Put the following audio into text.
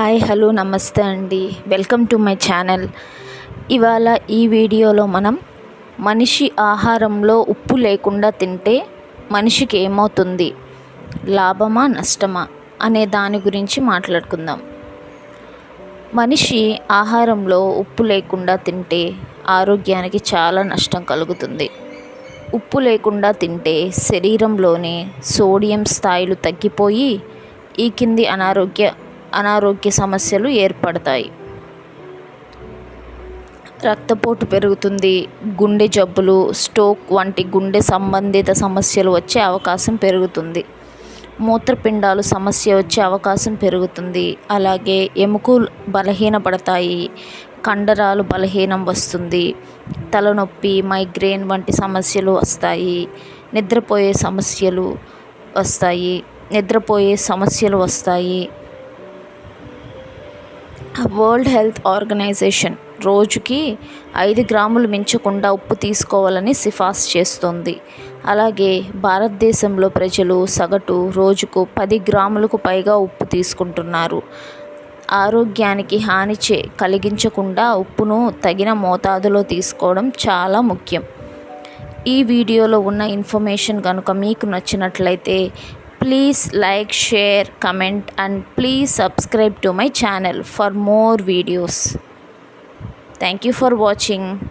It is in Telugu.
హాయ్ హలో నమస్తే అండి. Welcome to my channel. ఇవాళ ఈ వీడియోలో మనం మనిషి ఆహారంలో ఉప్పు లేకుండా తింటే మనిషికి ఏమవుతుంది? లాభమా నష్టమా అనే దాని గురించి మాట్లాడుకుందాం. మనిషి ఆహారంలో ఉప్పు లేకుండా తింటే ఆరోగ్యానికి చాలా నష్టం కలుగుతుంది. ఉప్పు లేకుండా తింటే శరీరంలోని సోడియం స్థాయిలు తగ్గిపోయి ఈ కింది అనారోగ్య అనారోగ్య సమస్యలు ఏర్పడతాయి. రక్తపోటు పెరుగుతుంది గుండె జబ్బులు స్ట్రోక్ వంటి గుండె సంబంధిత సమస్యలు వచ్చే అవకాశం పెరుగుతుంది. మూత్రపిండాలు సమస్య వచ్చే అవకాశం పెరుగుతుంది. అలాగే ఎముకలు బలహీనపడతాయి కండరాలు బలహీనం వస్తుంది తలనొప్పి మైగ్రేన్ వంటి సమస్యలు వస్తాయి నిద్రపోయే సమస్యలు వస్తాయి నిద్రపోయే సమస్యలు వస్తాయి వరల్డ్ హెల్త్ ఆర్గనైజేషన్ రోజుకి ఐదు గ్రాములు మించకుండా ఉప్పు తీసుకోవాలని సిఫార్సు చేస్తుంది. అలాగే భారతదేశంలో ప్రజలు సగటు రోజుకు పది గ్రాములకు పైగా ఉప్పు తీసుకుంటున్నారు. ఆరోగ్యానికి హాని చే కలిగించకుండా ఉప్పును తగిన మోతాదులో తీసుకోవడం చాలా ముఖ్యం. ఈ వీడియోలో ఉన్న ఇన్ఫర్మేషన్ కనుక మీకు నచ్చినట్లయితే please like share comment and please subscribe to my channel for more videos. Thank you for watching